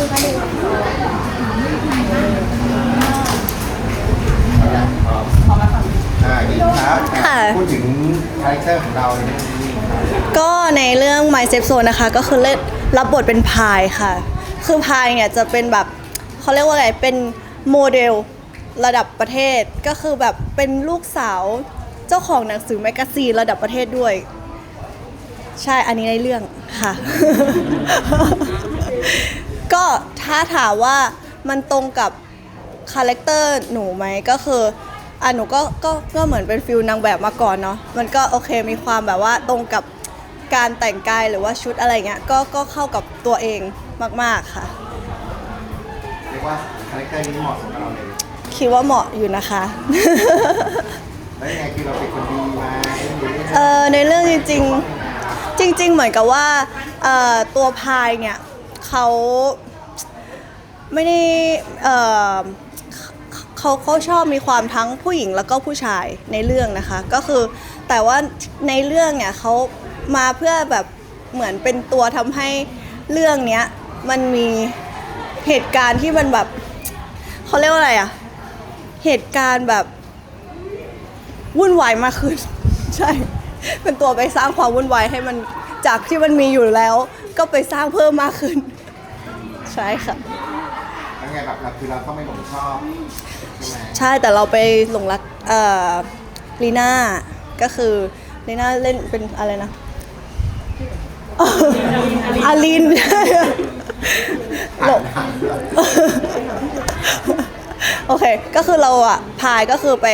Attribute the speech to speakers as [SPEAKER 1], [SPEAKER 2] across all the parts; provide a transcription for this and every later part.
[SPEAKER 1] อ่าดีครับ
[SPEAKER 2] ค่ะ
[SPEAKER 1] พูดถึงคาแรคเตอร์ของเราในเรื่องนี้ครับ
[SPEAKER 2] ก็ในเรื่อง My Safe Zone นะคะ ก็คือเล่นรับบทเป็นพายค่ะ คือพายเนี่ยจะเป็นแบบเขาเรียกว่าอะไรเป็นโมเดลระดับประเทศก็คือแบบเป็นลูกสาวเจ้าของหนังสือแมกกาซีนระดับประเทศด้วย ใช่อันนี้ในเรื่องค่ะ ก็ถ้าถามว่ามันตรงกับคาแรคเตอร์หนูไหมก็คืออะหนูก็ก็ก็เหมือนเป็นฟิลนางแบบมาก่อนเนาะมันก็โอเคมีความแบบว่าตรงกับการแต่งกายหรือว่าชุดอะไรเงี้ยก็ก็เข้ากับตัวเองมาก ๆค่ะ
[SPEAKER 1] เรียกว่าคาแรคเตอร์นี้เหมาะสมกับเราเลย
[SPEAKER 2] คิดว่าเหมาะอยู่นะคะ
[SPEAKER 1] แล้วยังไงคือเราเป็นคนดีไหมหรือ
[SPEAKER 2] เออในเรื่องจริง ๆ จริง ๆ เหมือนกับว่าเอ่อตัวพายเนี่ย เขาไม่ได้เอ่อเขาเขาชอบมีความทั้งผู้หญิงแล้วก็ผู้ชายในเรื่องนะคะ ก็คือแต่ว่าในเรื่องเนี่ยเขามาเพื่อแบบเหมือนเป็นตัวทำให้เรื่องเนี้ยมันมีเหตุการณ์ที่มันแบบเขาเรียกว่าอะไรอะเหตุการณ์แบบวุ่นวายมากขึ้น ใช่ เป็นตัวไปสร้างความวุ่นวายให้มันจากที่มันมีอยู่แล้ว ก็ไปสร้างเพิ่มมากขึ้น ใช่ค่ะ
[SPEAKER 1] แล้วไงแบบเราคือเราก็ไม่หลงชอบใช่ไหม
[SPEAKER 2] ใช่แต่เราไปหลงรักเอ่อลีน่าก็คือลีน่าเล่นเป็นอะไรนะอาลิน
[SPEAKER 1] ผ่านผ่าน
[SPEAKER 2] โอเค ก็คือเราอะพายก็คือไป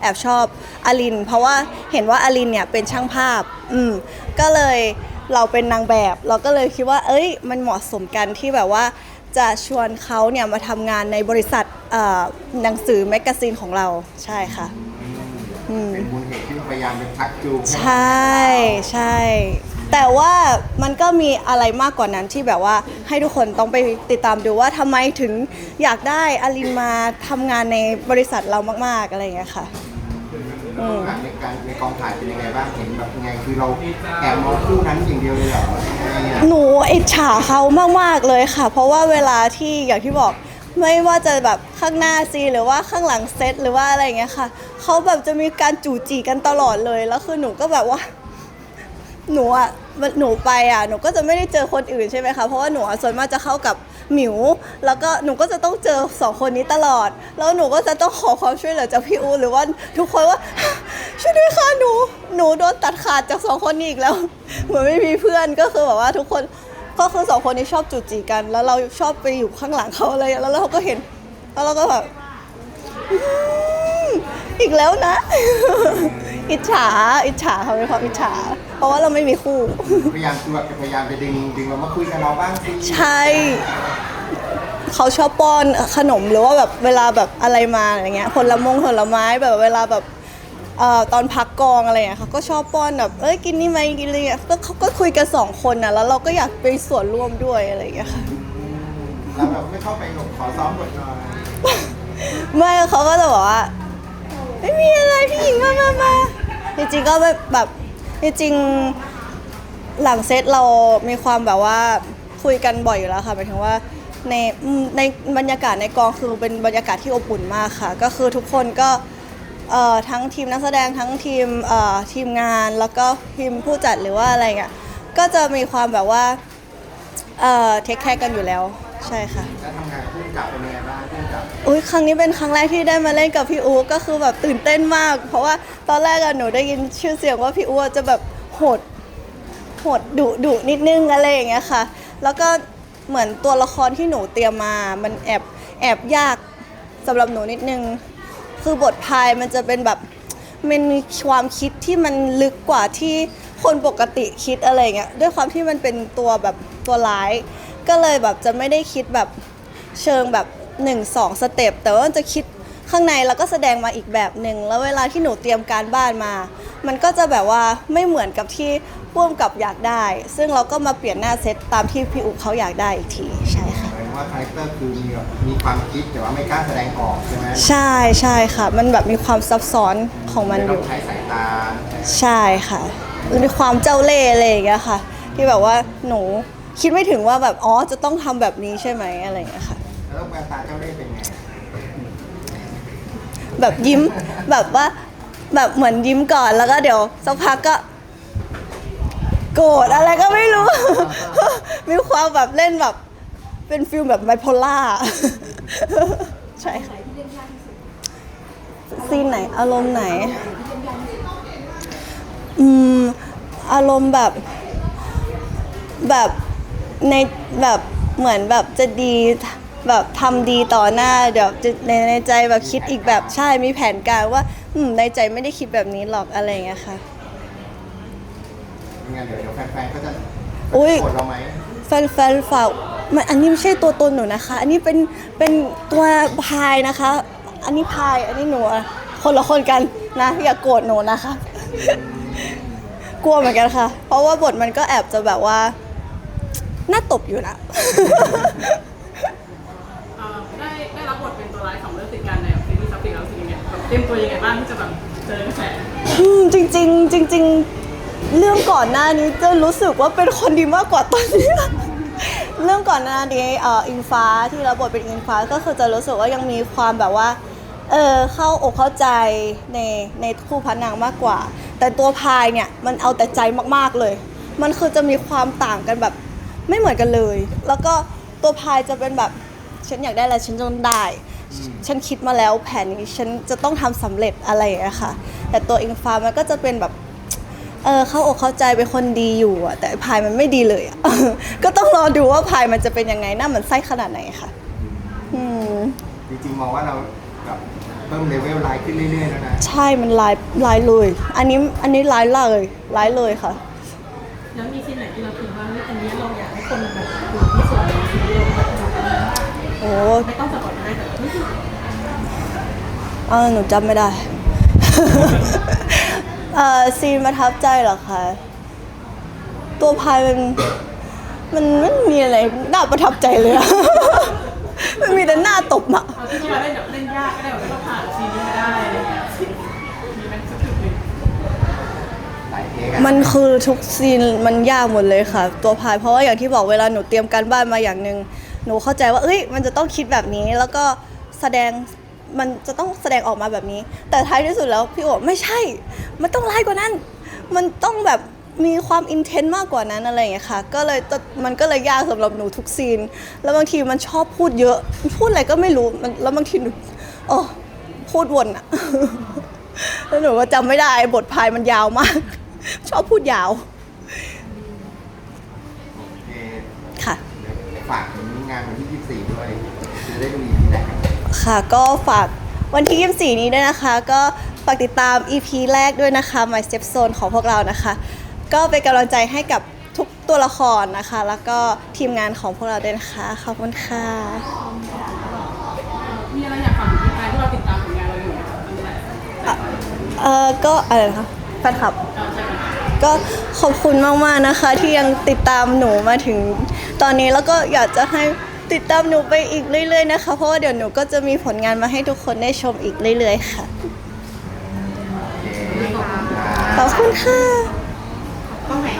[SPEAKER 2] แอบชอบอลิน เพราะว่าเห็นว่าอลินเนี่ยเป็นช่างภาพ อืม ก็เลย เราเป็นนางแบบ เราก็เลยคิดว่า เอ้ย มันเหมาะสมกันที่แบบว่าจะชวนเขาเนี่ยมาทำงานในบริษัทเอ่อหนังสือแมกกาซีนของเราใช่ค่ะ อืม
[SPEAKER 1] เป็นมูลเหตุที่พยายามเป็นชักจูง
[SPEAKER 2] ใช่ใช่ แต่ว่ามันก็มีอะไรมากกว่านั้นที่แบบว่าให้ทุกคนต้องไปติดตามดูว่าทำไมถึงอยากได้อลินมาทำงานในบริษัทเรามาก ๆ อะไรอย่างเงี้ยค่ะอืม
[SPEAKER 1] ในการในกองถ่ายเป็นยังไงบ้างเห็นแบบยังไงคือเราแอบมองคู่นั้นอย่างเดียวเลยเหรอยังไงอะ
[SPEAKER 2] หนูอิจฉาเขามากๆเลยค่ะ เพราะว่าเวลาที่อย่างที่บอกไม่ว่าจะแบบข้างหน้าซีนหรือว่าข้างหลังเซตหรือว่าอะไรอย่างเงี้ยค่ะเขาแบบจะมีการจู่จีกันตลอดเลยแล้วคือหนูก็แบบว่า หนูอะ หนูไปอะหนูก็จะไม่ได้เจอคนอื่นใช่ไหมคะเพราะว่าหนูอะส่วนมากจะเข้ากับหมิว แล้วก็หนูก็จะต้องเจอสองคนนี้ตลอด แล้วหนูก็จะต้องขอความช่วยเหลือจากพี่อูหรือว่าทุกคนว่า ช่วยด้วยค่ะหนูหนูโดนตัดขาดจากสองคนนี้อีกแล้ว เหมือนไม่มีเพื่อนก็คือแบบว่าทุกคนก็คือสองคนนี้ชอบจูจีกัน แล้วเราชอบไปอยู่ข้างหลังเขาอะไรอย่างเงี้ยแล้วเราก็เห็น แล้วเราก็แบบอืมอีกแล้วนะ อิจฉาอิจฉาเขาเป็นความอิจฉา เพราะว่าเราไม่มีคู่
[SPEAKER 1] พยายามคือแบบจะพยายามจะดึงดึงเรามาคุยกับเราบ้างสิ
[SPEAKER 2] ใช่เขาชอบป้อนขนมหรือว่าแบบเวลาแบบอะไรมาอะไรเงี้ยผลมงผลไม้แบบเวลาแบบเอ่อตอนพักกองอะไรเงี้ยเขาก็ชอบป้อนแบบเอ้ยกินนี่ไหมกินอะไรเงี้ยก็เขาก็คุยกันสองคนนะแล้วเราก็อยากไปส่วนร่วมด้วยอะไรอย่างเงี้ยค่ะ
[SPEAKER 1] แล้วแบบไม่เข้าไปหลบขอซ้อมบทหน่อย
[SPEAKER 2] ไม่เขาก็จะบอกว่าไม่มีอะไรพี่หญิงมามามา จริงๆก็แบบแบบจริงๆหลังเซตเรามีความแบบว่าคุยกันบ่อยอยู่แล้วค่ะหมายถึงว่าในในบรรยากาศในกองคือเป็นบรรยากาศที่อบอุ่นมากค่ะ ก็คือทุกคนก็เอ่อทั้งทีมนักแสดงทั้งทีมเอ่อทีมงานแล้วก็ทีมผู้จัดหรือว่าอะไรเงี้ยก็จะมีความแบบว่าเอ่อเทคแคร์กันอยู่แล้วใช่ค่ะ
[SPEAKER 1] แล้วทำงานคู่กับเป็นยังไง
[SPEAKER 2] อุ้ยครั้งนี้เป็นครั้งแรกที่ได้มาเล่นกับพี่อู๋ก็คือแบบตื่นเต้นมาก เพราะว่าตอนแรกอะหนูได้ยินชื่อเสียงว่าพี่อู๋จะแบบโหดโหดดุดุนิดนึงอะไรอย่างเงี้ยค่ะ แล้วก็เหมือนตัวละครที่หนูเตรียมมา มันแอบแอบยากสำหรับหนูนิดนึง คือบทพายมันจะเป็นแบบมันมีความคิดที่มันลึกกว่าที่คนปกติคิดอะไรเงี้ยด้วยความที่มันเป็นตัวแบบตัวร้าย ก็เลยแบบจะไม่ได้คิดแบบเชิงแบบ 1 2สเต็ปแต่ว่ามันจะคิดข้างในแล้วก็แสดงมาอีกแบบหนึ่งแล้วเวลาที่หนูเตรียมการบ้านมา มันก็จะแบบว่าไม่เหมือนกับที่พ่วงกับอยากได้ ซึ่งเราก็มาเปลี่ยนหน้าเซตตามที่พี่อุเขาอยากได้อีกทีใช่ค่ะ
[SPEAKER 1] หมายถึงว่าคาแรคเตอร์คือมีแบบมีความคิดแต่ว่าไม่กล้าแสดงออกใช่ไหม
[SPEAKER 2] ใช่ใช่ค่ะ มันแบบมีความซับซ้อนของมันอ
[SPEAKER 1] ต้อยู่ งใช้สายตา
[SPEAKER 2] ใช่ค่ะมีความเจ้าเล่ห์อะไรอย่างเงี้ยค่ะ ที่แบบว่าหนูคิดไม่ถึงว่าแบบอ๋อจะต้องทำแบบนี้ใช่ไหมอะไรอย่างเงี้ยค่ะ
[SPEAKER 1] แล้วแววตาเจ้าเล่ห์เป็นไง
[SPEAKER 2] แบบยิ้มแบบว่าแบบเหมือนยิ้มก่อนแล้วก็เดี๋ยวสักพักก็ โกรธอะไรก็ไม่รู้ มีความแบบเล่นแบบ เป็นฟิลแบบไบโพล่าใช่ค่ะซีนไหนอารมณ์ไหน อืม อารมณ์แบบ แบบในแบบเหมือนแบบจะดี แบบทำดีต่อหน้าเดี๋ยวจะในในใจแบบคิดอีกแบบใช่มีแผนการว่าอืมในใจไม่ได้คิดแบบนี้หรอกอะไรอย่างเงี้ยค่ะ
[SPEAKER 1] ยังไงเดี๋ยวเดี๋ยวแฟนๆก็จะ
[SPEAKER 2] อุ๊ย
[SPEAKER 1] โกรธเราไหม
[SPEAKER 2] แฟนๆฝากมันอันนี้ไม่ใช่ตัวตนหนูนะคะ อันนี้เป็นเป็นตัวพายนะคะ อันนี้พายอันนี้หนูอะคนละคนกันนะ อย่าโกรธหนูนะคะ กลัวเหมือนกันค่ะ เพราะว่าบทมันก็แอบจะแบบว่า น่าตบอยู่นะ
[SPEAKER 3] เอ่อ ได้ได้รับบทเป็นตัวร้ายสองเรื่องติดกันในซีรีส์ซับติกแล้วรู้สึกยังไงแบบเตรียมตัวยังไงบ้างที่จะแบบเจอกระแส
[SPEAKER 2] อืมจริง ๆ จริง ๆ เรื่องก่อนหน้านี้จะรู้สึกว่าเป็นคนดีมากกว่าตอนนี้ เรื่องก่อนหน้านี้เอ่ออิงฟ้าที่รับบทเป็นอิงฟ้าก็คือจะรู้สึกว่ายังมีความแบบว่าเออเข้าอกเข้าใจในในคู่พระนางมากกว่า แต่ตัวพายเนี่ยมันเอาแต่ใจมากๆเลย มันคือจะมีความต่างกันแบบไม่เหมือนกันเลย แล้วก็ตัวพายจะเป็นแบบ ฉันอยากได้อะไรฉันต้องได้ ฉันคิดมาแล้วแผนนี้ฉันจะต้องทำสำเร็จอะไรอย่างเงี้ยค่ะ แต่ตัวอิงฟ้ามันก็จะเป็นแบบเออเข้าอกเข้าใจเป็นคนดีอยู่อะแต่พายมันไม่ดีเลยอะก็ต้องรอดูว่าพายมันจะเป็นยังไงหน้าเหมือนไส้ขนาดไหนค่ะอืม
[SPEAKER 1] จริงๆมองว่าเราแบบเพิ่มเลเวลไลน์ขึ้นเรื่อยๆแล้วนะ
[SPEAKER 2] ใช่มันลายลายเลย อันนี้อันนี้ลายเลยลายเลยค่ะ
[SPEAKER 3] แล้วมีซีนไหนที่เราคิดว่าเฮ้ยอันนี้เราอยากให้คนแบบดูที่สุดในซีรีส์เราแบบ
[SPEAKER 2] โอ้
[SPEAKER 3] ไม่ต้องสปอยล์ก็ได้เฮ้ย
[SPEAKER 2] เออหนูจำไม่ได้ เออซีนประทับใจเหรอคะตัวพายมันมันไม่มีอะไรน่าประทับใจเลยอะ มันมีแต่หน้าตบอะ
[SPEAKER 3] เอาที่เราเล่นแบบเล่นยากก็ได้แบบไม่ต้องผ่านซีนนี้มาได้อะไรเงี้ยมีไหมสักจุดหนึ่ง
[SPEAKER 1] หลายเทคอะ
[SPEAKER 2] มันคือทุกซีนมันยากหมดเลยค่ะ ตัวพายเพราะว่าอย่างที่บอกเวลาหนูเตรียมการบ้านมาอย่างหนึ่ง หนูเข้าใจว่าเอ้ยมันจะต้องคิดแบบนี้ แล้วก็แสดงมันจะต้องแสดงออกมาแบบนี้ แต่ท้ายที่สุดแล้วพี่โอบอกไม่ใช่ มันต้องร้ายกว่านั้น มันต้องแบบมีความอินเทนต์มากกว่านั้นอะไรอย่างเงี้ยค่ะ ก็เลยตมันก็เลยยากสำหรับหนูทุกซีน แล้วบางทีมันชอบพูดเยอะ พูดอะไรก็ไม่รู้มันแล้วบางทีหนูโอ้พูดวนอะแล้วหนูก็จำไม่ได้บทพายมันยาวมาก ชอบพูดยาว
[SPEAKER 1] โอเค
[SPEAKER 2] ค่ะ
[SPEAKER 1] เดี๋ยวฝากถึ งงานวันที่ 24 ด้วยจะได้ดูอีพีแรก
[SPEAKER 2] ค่ะก็ฝากวันที่ 24 นี้ด้วยนะคะ ก็ฝากติดตาม EP แรกด้วยนะคะ My Step Zone ของพวกเรานะคะ ก็เป็นกำลังใจให้กับทุกตัวละครนะคะ แล้วก็ทีมงานของพวกเราด้วยนะคะ ขอบคุณค่ะ
[SPEAKER 3] มีอะไรอยากฝากถึงแฟนๆที่เราติดตามผลงานเราอยู่ไหมคะตั้งแต่
[SPEAKER 2] เออก็อะไรนะคะแฟนคลับ
[SPEAKER 3] เราใช่ไหม
[SPEAKER 2] ก็ขอบคุณมากๆนะคะ ที่ยังติดตามหนูมาถึงตอนนี้แล้วก็อยากจะให้ติดตามหนูไปอีกเรื่อยๆนะคะ เพราะว่าเดี๋ยวหนูก็จะมีผลงานมาให้ทุกคนได้ชมอีกเรื่อยๆค่ะ
[SPEAKER 1] โอเค
[SPEAKER 2] ขอบคุณค่ะ